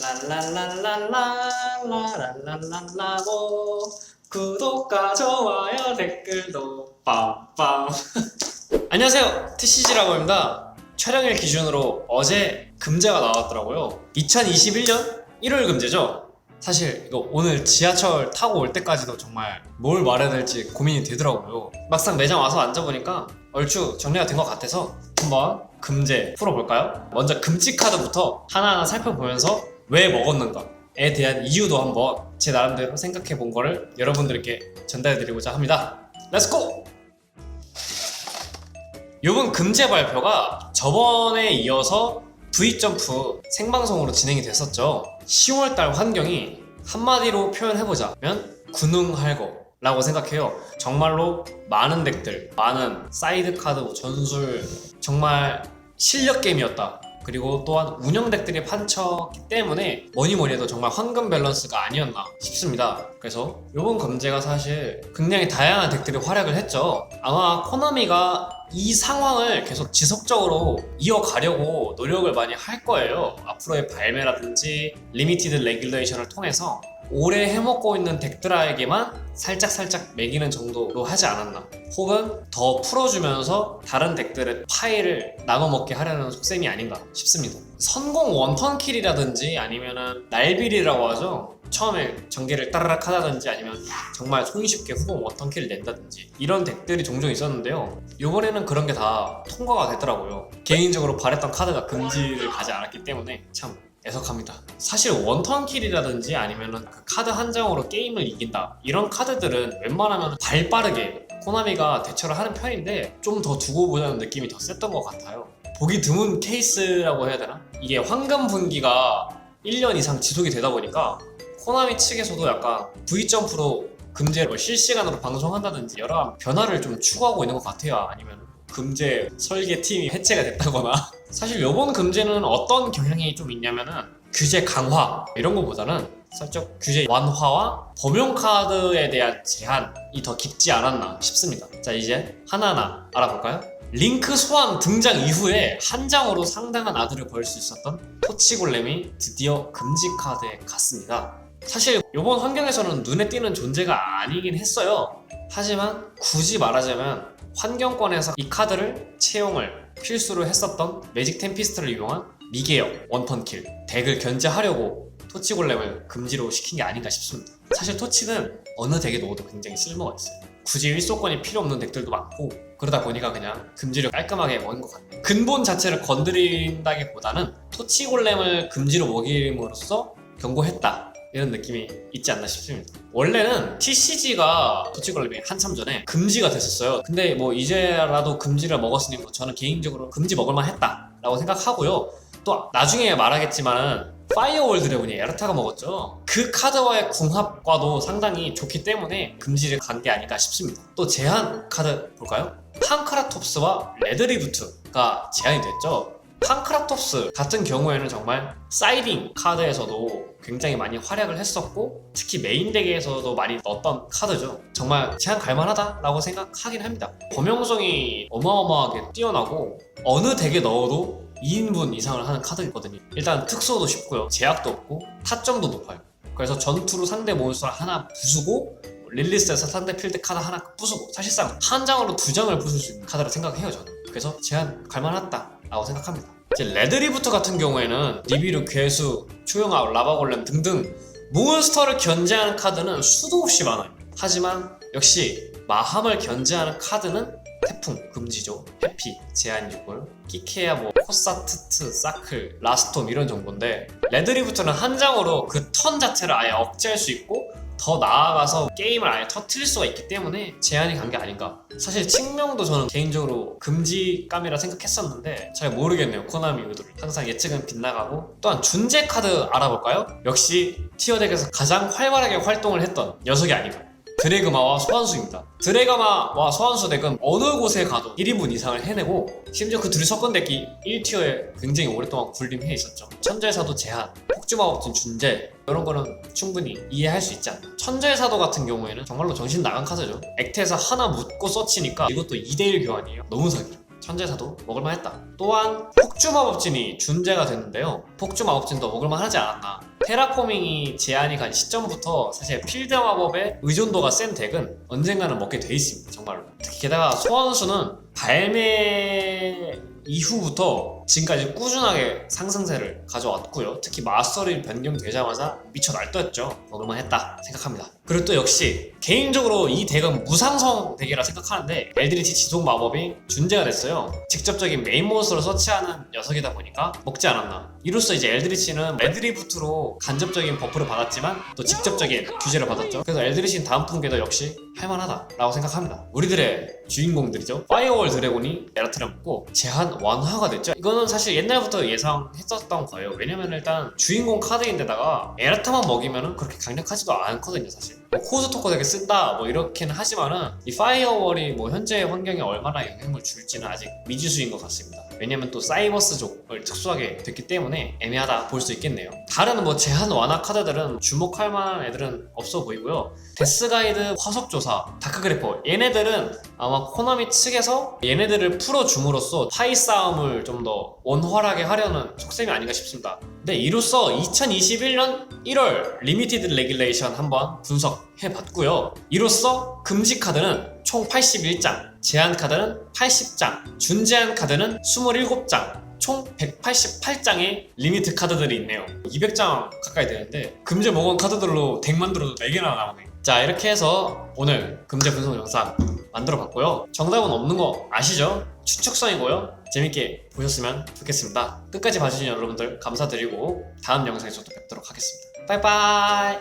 랄랄랄랄랄랄랄랄라고 구독과 좋아요 댓글도 빰빰 안녕하세요 TCG라고 합니다 촬영일 기준으로 어제 금제가 나왔더라고요 2021년 1월 금제죠 사실 이거 오늘 지하철 타고 올 때까지도 정말 뭘 말해야 될지 고민이 되더라고요 막상 매장 와서 앉아보니까 얼추 정리가 된 것 같아서 한번 금제 풀어볼까요? 먼저 금지 카드부터 하나하나 살펴보면서 왜 먹었는가에 대한 이유도 한번 제 나름대로 생각해 본 거를 여러분들께 전달해 드리고자 합니다. 렛츠고! 요번 금제 발표가 저번에 이어서 V점프 생방송으로 진행이 됐었죠. 10월달 환경이 한마디로 표현해보자면 군웅할 거 라고 생각해요. 정말로 많은 덱들, 많은 사이드 카드, 뭐 전술, 정말 실력 게임이었다. 그리고 또한 운영 덱들이 판쳤기 때문에 뭐니 뭐니 해도 정말 황금 밸런스가 아니었나 싶습니다. 그래서 이번 검제가 사실 굉장히 다양한 덱들이 활약을 했죠. 아마 코나미가 이 상황을 계속 지속적으로 이어가려고 노력을 많이 할 거예요. 앞으로의 발매라든지 리미티드 레귤레이션을 통해서 오래 해먹고 있는 덱들에게만 살짝살짝 매기는 정도로 하지 않았나? 혹은 더 풀어주면서 다른 덱들의 파일을 나눠먹게 하려는 속셈이 아닌가 싶습니다. 선공 원턴킬이라든지 아니면은 날빌이라고 하죠? 처음에 전개를 따르락 하다든지 아니면 정말 손쉽게 후공 원턴킬을 낸다든지 이런 덱들이 종종 있었는데요. 이번에는 그런 게 다 통과가 됐더라고요. 개인적으로 바랬던 카드가 금지를 가지 않았기 때문에 참 애석합니다. 사실 원턴킬이라든지 아니면은 그 카드 한 장으로 게임을 이긴다 이런 카드들은 웬만하면 발 빠르게 코나미가 대처를 하는 편인데 좀 더 두고 보자는 느낌이 더 셌던 것 같아요. 보기 드문 케이스라고 해야 되나? 이게 황금 분기가 1년 이상 지속이 되다 보니까 코나미 측에서도 약간 V점프로 금제를 실시간으로 방송한다든지 여러 변화를 좀 추구하고 있는 것 같아요. 아니면 금제 설계 팀이 해체가 됐다거나 사실 요번 금제는 어떤 경향이 좀 있냐면은 규제 강화 이런 거보다는 살짝 규제 완화와 범용 카드에 대한 제한이 더 깊지 않았나 싶습니다. 자 이제 하나하나 알아볼까요? 링크 소환 등장 이후에 한 장으로 상당한 아들을 벌 수 있었던 토치골렘이 드디어 금지 카드에 갔습니다. 사실 이번 환경에서는 눈에 띄는 존재가 아니긴 했어요. 하지만 굳이 말하자면 환경권에서 이 카드를 채용을 필수로 했었던 매직 템피스트를 이용한 미개역 원턴킬 덱을 견제하려고 토치 골렘을 금지로 시킨 게 아닌가 싶습니다. 사실 토치는 어느 덱에 넣어도 굉장히 쓸모가 있어요. 굳이 일소권이 필요 없는 덱들도 많고 그러다 보니까 그냥 금지를 깔끔하게 먹은 것 같아요. 근본 자체를 건드린다기보다는 토치 골렘을 금지로 먹임으로써 경고했다. 이런 느낌이 있지 않나 싶습니다. 원래는 TCG가 토치걸림이 한참 전에 금지가 됐었어요. 근데 뭐 이제라도 금지를 먹었으니 뭐 저는 개인적으로 금지 먹을만 했다라고 생각하고요. 또 나중에 말하겠지만 파이어월 드래곤이 에르타가 먹었죠. 그 카드와의 궁합과도 상당히 좋기 때문에 금지를 간 게 아닐까 싶습니다. 또 제한 카드 볼까요? 판크라톱스와 레드리부트가 제한이 됐죠. 판크라톱스 같은 경우에는 정말 사이딩 카드에서도 굉장히 많이 활약을 했었고 특히 메인 덱에서도 많이 넣었던 카드죠. 정말 제한 갈만하다라고 생각하긴 합니다. 범용성이 어마어마하게 뛰어나고 어느 덱에 넣어도 2인분 이상을 하는 카드거든요. 일단 특수도 쉽고요. 제약도 없고 타점도 높아요. 그래서 전투로 상대 몬스터를 하나 부수고 릴리스에서 상대 필드 카드 하나 부수고 사실상 한 장으로 두 장을 부술 수 있는 카드라 생각해요 저는. 그래서 제한 갈만하다 라고 생각합니다. 이제 레드리부트 같은 경우에는 니비르, 괴수, 초용아, 라바골렘 등등 몬스터를 견제하는 카드는 수도 없이 많아요. 하지만 역시 마함을 견제하는 카드는 태풍 금지죠. 해피 제한이고요. 끼케야 뭐 코사트트, 사클, 라스톰 이런 정도인데 레드리부트는 한 장으로 그 턴 자체를 아예 억제할 수 있고 더 나아가서 게임을 아예 터트릴 수가 있기 때문에 제한이 간 게 아닌가. 사실 측명도 저는 개인적으로 금지감이라 생각했었는데 잘 모르겠네요. 코나미 의도를. 항상 예측은 빗나가고 또한 준재 카드 알아볼까요? 역시 티어덱에서 가장 활발하게 활동을 했던 녀석이 아닌가. 드래그마와 소환수입니다. 드래그마와 소환수 덱은 어느 곳에 가도 1인분 이상을 해내고 심지어 그 둘이 섞은 덱이 1티어에 굉장히 오랫동안 군림해 있었죠. 천재사도 제한, 폭주마법진 준재 이런 거는 충분히 이해할 수 있지 않나. 천재사도 같은 경우에는 정말로 정신 나간 카드죠. 액트에서 하나 묻고 서치니까 이것도 2대1 교환이에요. 너무 사기라. 천재사도 먹을만했다. 또한 폭주 마법진이 준재가 됐는데요. 폭주 마법진도 먹을만하지 않았나. 테라포밍이 제한이 간 시점부터 사실 필드 마법의 의존도가 센 덱은 언젠가는 먹게 돼 있습니다. 정말로. 특히 게다가 소환수는 발매 이후부터 지금까지 꾸준하게 상승세를 가져왔고요. 특히 마스터리 변경되자마자 미쳐 날뛰었죠. 먹을만 했다 생각합니다. 그리고 또 역시 개인적으로 이 덱은 무상성 덱이라 생각하는데 엘드리치 지속 마법이 준재가 됐어요. 직접적인 메인 몬스터로 서치하는 녀석이다 보니까 먹지 않았나. 이로써 이제 엘드리치는 레드리부트로 간접적인 버프를 받았지만 또 직접적인 규제를 받았죠. 그래서 엘드리치는 다음 분기도 역시 할만하다라고 생각합니다. 우리들의 주인공들이죠. 파이어월 드래곤이 에라트를 먹고 제한 완화가 됐죠. 이거는 사실 옛날부터 예상했었던 거예요. 왜냐면 일단 주인공 카드인데다가 에라타만 먹이면은 그렇게 강력하지도 않거든요, 사실. 뭐 코드 토커 되게 쓴다 뭐 이렇게는 하지만은 이 파이어월이 뭐 현재 환경에 얼마나 영향을 줄지는 아직 미지수인 것 같습니다. 왜냐면 또 사이버스족을 특수하게 됐기 때문에 애매하다 볼 수 있겠네요. 다른 뭐 제한 완화 카드들은 주목할 만한 애들은 없어 보이고요. 데스가이드 화석조사, 다크그래퍼 얘네들은 아마 코나미 측에서 얘네들을 풀어줌으로써 파이 싸움을 좀 더 원활하게 하려는 속셈이 아닌가 싶습니다. 근데 이로써 2021년 1월 리미티드 레귤레이션 한번 분석해 봤고요. 이로써 금지 카드는 총 81장, 제한 카드는 80장, 준제한 카드는 27장, 총 188장의 리미트 카드들이 있네요. 200장 가까이 되는데 금제 먹은 카드들로 덱 만들어도 4개나 나오네. 자 이렇게 해서 오늘 금제 분석 영상 만들어 봤고요. 정답은 없는 거 아시죠? 추측성이고요. 재밌게 보셨으면 좋겠습니다. 끝까지 봐주신 여러분들 감사드리고 다음 영상에서 또 뵙도록 하겠습니다. 빠이빠이!